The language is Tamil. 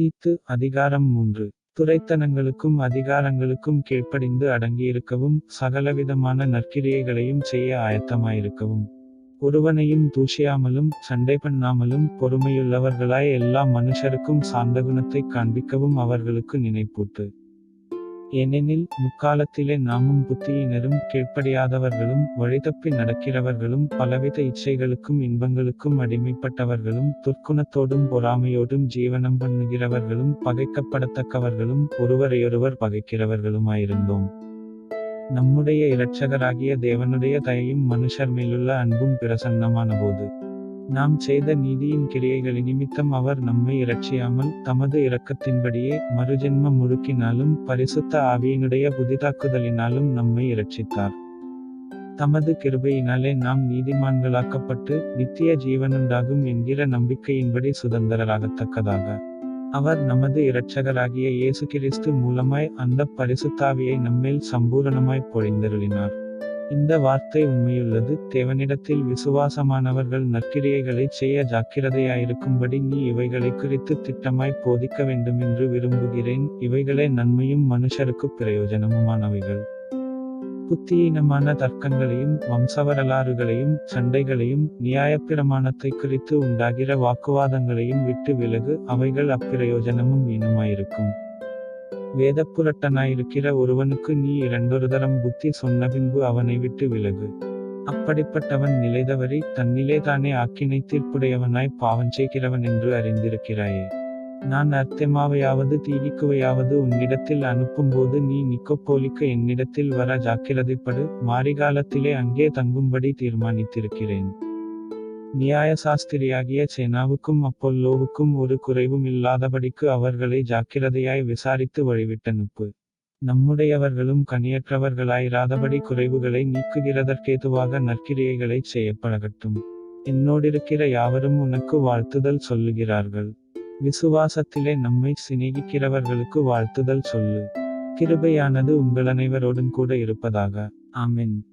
தீத்து அதிகாரம் மூன்று. துரைத்தனங்களுக்கும் அதிகாரங்களுக்கும் கீழ்ப்படிந்து அடங்கியிருக்கவும் சகலவிதமான நற்கிரியைகளையும் செய்ய ஆயத்தமாயிருக்கவும். ஒருவனையும் தூஷியாமலும் சண்டை பண்ணாமலும் பொறுமையுள்ளவர்களாய் எல்லா மனுஷருக்கும் சார்ந்த குணத்தைக் காண்பிக்கவும் அவர்களுக்கு நினைப்பூட்டு. ஏனெனில் முக்காலத்திலே நாமும் புத்தியினரும் கீழ்ப்படியாதவர்களும் வழிதப்பி நடக்கிறவர்களும் பலவித இச்சைகளுக்கும் இன்பங்களுக்கும் அடிமைப்பட்டவர்களும் துர்க்குணத்தோடும் பொறாமையோடும் ஜீவனம் பண்ணுகிறவர்களும் பகைக்கப்படத்தக்கவர்களும் ஒருவரையொருவர் பகைக்கிறவர்களுமாயிருந்தோம். நம்முடைய இரட்சகராகிய தேவனுடைய தயையும் மனுஷர் மேலுள்ள அன்பும் பிரசன்னமான போது நாம் செய்த நீதியின் கிரியைகள் நிமித்தம் அவர் நம்மை இரட்சியாமல் தமது இரக்கத்தின்படியே மறுஜென்ம முழுக்கினாலும் பரிசுத்த ஆவியினுடைய புதிதாக்குதலினாலும் நம்மை இரட்சித்தார். தமது கிருபையினாலே நாம் நீதிமான்களாக்கப்பட்டு நித்திய ஜீவனுண்டாகும் என்கிற நம்பிக்கையின்படி சுதந்திரராகத்தக்கதாக. அவர் நமது இரட்சகராகிய இயேசு கிறிஸ்து மூலமாய் அந்த பரிசுத்தாவியை நம்மேல் சம்பூரணமாய் பொழிந்தருளினார். இந்த வார்த்தை உண்மையுள்ளது. தேவனிடத்தில் விசுவாசமானவர்கள் நற்கிரியைகளை செய்ய ஜாக்கிரதையாயிருக்கும்படி நீ இவைகளை குறித்து திட்டமாய் போதிக்க வேண்டுமென்று விரும்புகிறேன். இவைகளே நன்மையும் மனுஷருக்கு பிரயோஜனமுமானவைகள். புத்தியீனமான தர்க்கங்களையும் வம்சவரலாறுகளையும் சண்டைகளையும் நியாயப்பிரமாணத்தை குறித்து உண்டாகிற வாக்குவாதங்களையும் விட்டு விலகு. அவைகள் அப்பிரயோஜனமும் ஈனமாயிருக்கும். வேதப்புரட்டனாயிருக்கிற ஒருவனுக்கு நீ இரண்டொரு தரம் புத்தி சொன்ன பின்பு அவனை விட்டு விலகு. அப்படிப்பட்டவன் நிலைதவறி தன்னிலே தானே ஆக்கினை தீர்ப்புடையவனாய் பாவஞ்செய்கிறவன் என்று அறிந்திருக்கிறாயே. நான் அர்த்தமாவையாவது தீகிக்குவையாவது உன்னிடத்தில் அனுப்பும்போது நீ நிக்கோப்போலிக்கு என்னிடத்தில் வர ஜாக்கிரதைப்படு. மாரிகாலத்திலே அங்கே தங்கும்படி தீர்மானித்திருக்கிறேன். நியாயசாஸ்திரியாகிய சேனாவுக்கும் அப்பொல்லோவுக்கும் ஒரு குறைவும் இல்லாதபடிக்கு அவர்களை ஜாக்கிரதையாய் விசாரித்து வழிவிட்டனுப்பு. நம்முடையவர்களும் கனியற்றவர்களாயிராதபடி குறைவுகளை நீக்குகிறதற்கேதுவாக நற்கிரியைகளை செய்யப்படகட்டும் என்னோடிருக்கிற யாவரும் உனக்கு வாழ்த்துதல் சொல்லுகிறார்கள். விசுவாசத்திலே நம்மை சிநேகிக்கிறவர்களுக்கு வாழ்த்துதல் சொல்லு. கிருபையானது உங்கள் அனைவரோடும் கூட இருப்பதாக. ஆமென்.